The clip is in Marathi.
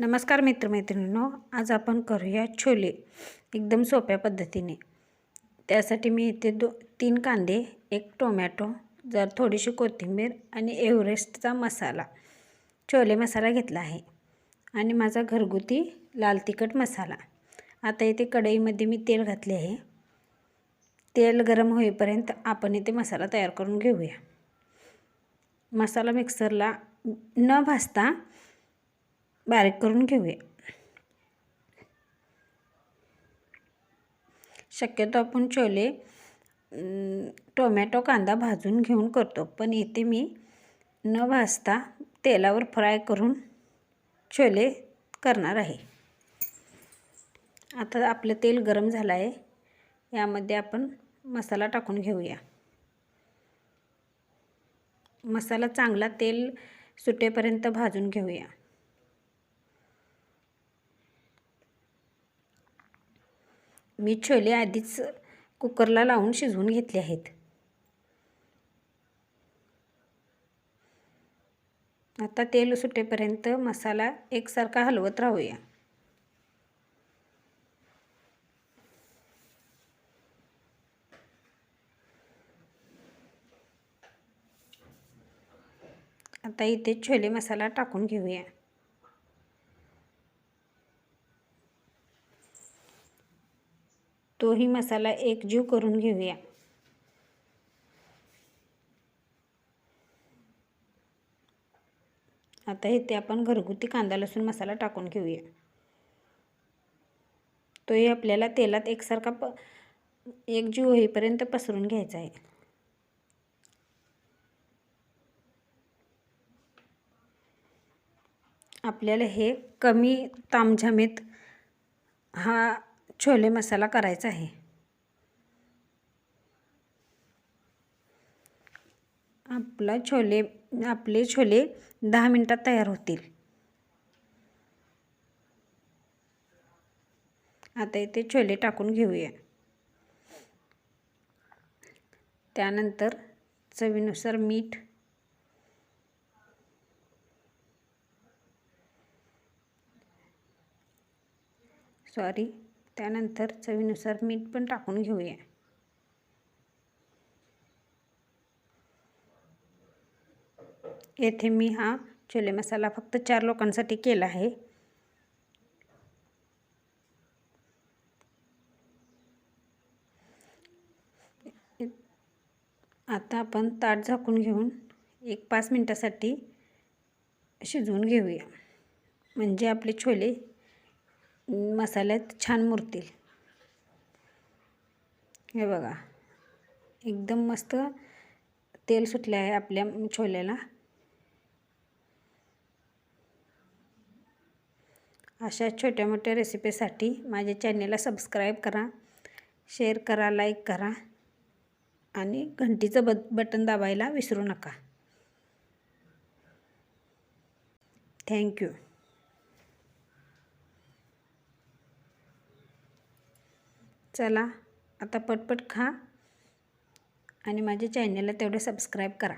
नमस्कार मित्रमैत्रिणींनो आज आपण करूया छोले. एकदम सोप्या पद्धतीने. त्यासाठी मी इथे दो तीन कांदे एक टोमॅटो जर थोडीशी कोथिंबीर आणि एव्हरेस्टचा मसाला छोले मसाला घेतला आहे. आणि माझा घरगुती लाल तिखट मसाला. आता इथे कढईमध्ये मी तेल घातले आहे. तेल गरम होईपर्यंत आपण इथे मसाला तयार करून घेऊया. मसाला मिक्सरला न भाजता बारीक करून घेऊया. शक्यतो आपण छोले टोमॅटो कांदा भाजून घेऊन करतो. पण इथे मी न भाजता तेलावर फ्राय करून छोले करणार आहे. आता आपलं तेल गरम झालं आहे यामध्ये आपण मसाला टाकून घेऊया. मसाला चांगला तेल सुटेपर्यंत भाजून घेऊया. मी छोले आधीच कुकरला लावून शिजवून घेतले आहेत. आता तेल सुटेपर्यंत मसाला एकसारखा हलवत राहूया. आता इथे छोले मसाला टाकून घेऊया. तोही मसाला एकजीव करून घेऊया. आता इथे आपण घरगुती कांदा लसूण मसाला टाकून घेऊया. तोही आपल्याला तेलात एकसारखा प एकजीव होईपर्यंत पसरून घ्यायचा आहे. आपल्याला हे कमी तामझामीत हा छोले मसाला करायचा आहे. आपला छोले आपले छोले दहा मिनटात तयार होतील. आता इथे छोले टाकून घेऊया. त्यानंतर चवीनुसार मीठ सॉरी त्यानंतर चवीनुसार मीठ पण टाकून घेऊया. येथे मी हा छोले मसाला फक्त चार लोकांसाठी केला आहे. आता आपण ताट झाकून घेऊन एक पाच मिनटासाठी शिजवून घेऊया. म्हणजे आपले छोले मसाल्यात छान मुरतील. हे बघा. एकदम मस्त तेल सुटले आहे आपल्या छोल्याला. अशा छोट्या मोठ्या रेसिपीसाठी माझ्या चॅनेलला सबस्क्राईब करा शेअर करा लाईक करा आणि घंटीचं ब बटन दाबायला विसरू नका. थँक्यू चला आता पटपट खा आणि माझ्या चॅनलला तेवढं सबस्क्राईब करा.